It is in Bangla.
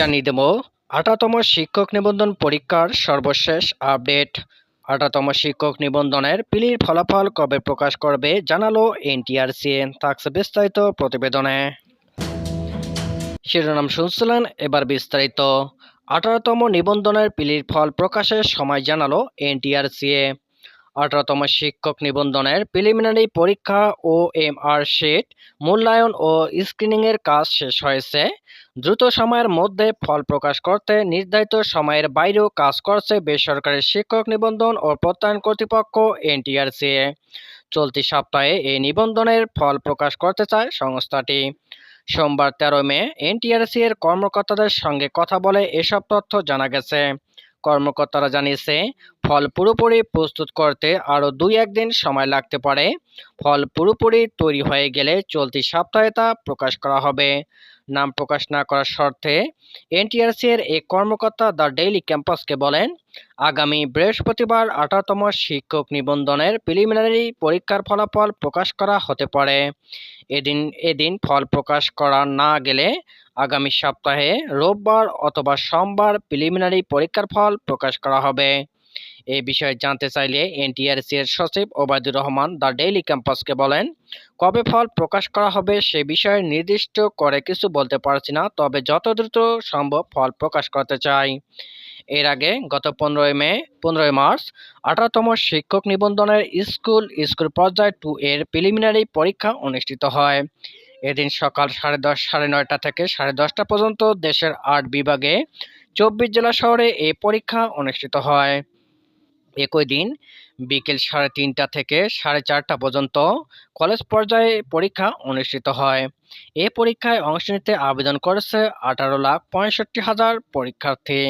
জানিয়ে দেব। আঠাতম শিক্ষক নিবন্ধন পরীক্ষার সর্বশেষ আপডেট। আঠাতম শিক্ষক নিবন্ধনের পিলির ফলাফল কবে প্রকাশ করবে জানালো এনটিআরসি। থাকছে বিস্তারিত প্রতিবেদনে। শিরোনাম শুনছিলেন এবার বিস্তারিত। আঠারোতম নিবন্ধনের পিলির ফল প্রকাশের সময় জানালো এনটিআরসিএ আঠারোতম শিক্ষক নিবন্ধনের প্রিলিমিনারি পরীক্ষা ও এম আর শিট মূল্যায়ন ও স্ক্রিনিংয়ের কাজ শেষ হয়েছে। দ্রুত সময়ের মধ্যে ফল প্রকাশ করতে নির্ধারিত সময়ের বাইরেও কাজ করছে বেসরকারি শিক্ষক নিবন্ধন ও প্রত্যয়ন কর্তৃপক্ষ এনটিআরসিএ চলতি সপ্তাহে এই নিবন্ধনের ফল প্রকাশ করতে চায় সংস্থাটি। সোমবার তেরো মে এনটিআরসি এর কর্মকর্তাদের সঙ্গে কথা বলে এসব তথ্য জানা গেছে। কর্মকর্তারা জানিয়েছে ফল পুরোপুরি প্রস্তুত করতে আরও দুই একদিন সময় লাগতে পারে। ফল পুরোপুরি তৈরি হয়ে গেলে চলতি সপ্তাহে তা প্রকাশ করা হবে। নাম প্রকাশ না করার শর্তে এনটিআরসি এর এক কর্মকর্তা দ্য ডেইলি ক্যাম্পাসকে বলেন, আগামী বৃহস্পতিবার আঠারোতম শিক্ষক নিবন্ধনের প্রিলিমিনারি পরীক্ষার ফলাফল প্রকাশ করা হতে পারে। এদিন এদিন ফল প্রকাশ করা না গেলে আগামী সপ্তাহে রোববার অথবা সোমবার প্রিলিমিনারি পরীক্ষার ফল প্রকাশ করা হবে। এই বিষয়ে জানতে চাইলে এনটিআরসি এর সচিব ওবায়দুর রহমান দ্য ডেইলি ক্যাম্পাসকে বলেন, কবে ফল প্রকাশ করা হবে সে বিষয়ে নির্দিষ্ট করে কিছু বলতে পারছি না, তবে যত দ্রুত সম্ভব ফল প্রকাশ করতে চাই। এর আগে গত পনেরোই মে, পনেরোই মার্চ, আঠারোতম শিক্ষক নিবন্ধনের স্কুল স্কুল পর্যায় টু এর প্রিলিমিনারি পরীক্ষা অনুষ্ঠিত হয়। এদিন সকাল সাড়ে দশ, সাড়ে নয়টা থেকে সাড়ে দশটা পর্যন্ত দেশের আট বিভাগে চব্বিশ জেলা শহরে এই পরীক্ষা অনুষ্ঠিত হয়। একই দিন বিকেল সাড়ে তিনটা থেকে সাড়ে চারটা পর্যন্ত কলেজ পর্যায়ে পরীক্ষা অনুষ্ঠিত হয়। এ পরীক্ষায় অংশ নিতে আবেদন করেছে আঠারো লাখ পঁয়ষট্টি হাজার পরীক্ষার্থী।